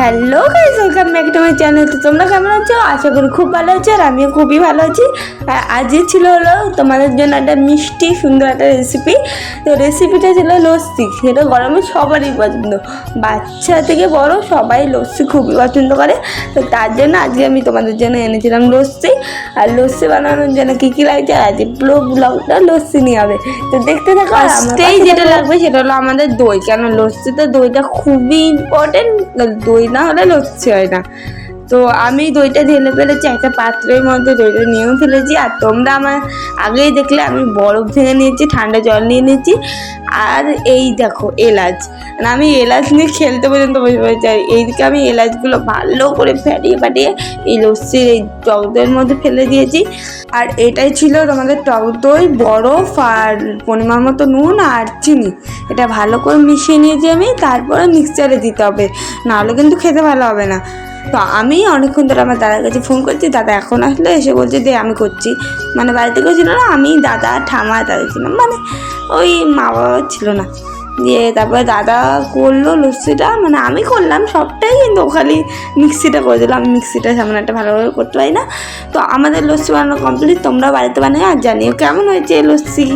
Hello guys welcome back to my channel তো তোমরা কেমন আছো? আশা করি খুব ভালো আছো আর আমিও খুবই ভালো আছি। আর আজকে ছিল হলো তোমাদের জন্য একটা মিষ্টি সুন্দর একটা রেসিপি তো রেসিপিটা ছিল লস্যি। সেটা গরমে সবারই পছন্দ। বাচ্চা থেকে বড় সবাই লস্যি খুবই পছন্দ করে। তো তার জন্য আজকে আমি তোমাদের জন্য এনেছিলাম লস্যি। আর লস্যি বানানোর জন্য কী কী লাগছে? আর আজকে পুরো ব্লগটা লস্যি নিয়ে হবে। তো দেখতে থাকো ফার্স্টেই যেটা লাগবে সেটা হলো আমাদের দই। কেন লস্যিতে দইটা খুবই ইম্পর্টেন্ট দই না হলে লস্যি হয় না। তো আমি দইটা ঢেলে ফেলেছি, একটা পাত্রের মধ্যে দইটা নিয়েও ফেলেছি। আর তোমরা আমার আগেই দেখলে, আমি বরফ ভেঙে নিয়েছি, ঠান্ডা জল নিয়ে নিয়েছি। আর এই দেখো, এলাচ। আর আমি এলাচ নিয়ে খেলতে পর্যন্ত বসে পড়েছি। আর এইদিকে আমি এলাচগুলো ভালো করে ফেটিয়ে ফাটিয়ে এই লস্যির এই টক দইয়ের মধ্যে ফেলে দিয়েছি। আর এটাই ছিল তোমাদের টক দই, বরফ আর পরিমাণ মতো নুন আর চিনি। এটা ভালো করে মিশিয়ে নিয়েছি আমি, তারপরে মিক্সচারে দিতে হবে। নাহলে কিন্তু খেতে ভালো হবে না। তো আমি অনেকক্ষণ ধরে আমার দাদার কাছে ফোন করছি, দাদা এখন আসলে, এসে বলছে, দে, আমি করছি। মানে বাড়িতে কেউ ছিল না, আমি দাদা ঠামা দাদা ছিলাম মানে ওই মা বাবা ছিল না। দিয়ে তারপরে দাদা করল লস্যিটা মানে আমি করলাম সবটাই, কিন্তু খালি মিক্সিটা করে দিলাম। আমি মিক্সিটা সামনে একটা ভালোভাবে করতে পারি না। তো আমাদের লস্যি বানানো কমপ্লিট তোমরা বাড়িতে বানিয়ে আর জানিও কেমন হয়েছে লস্যি?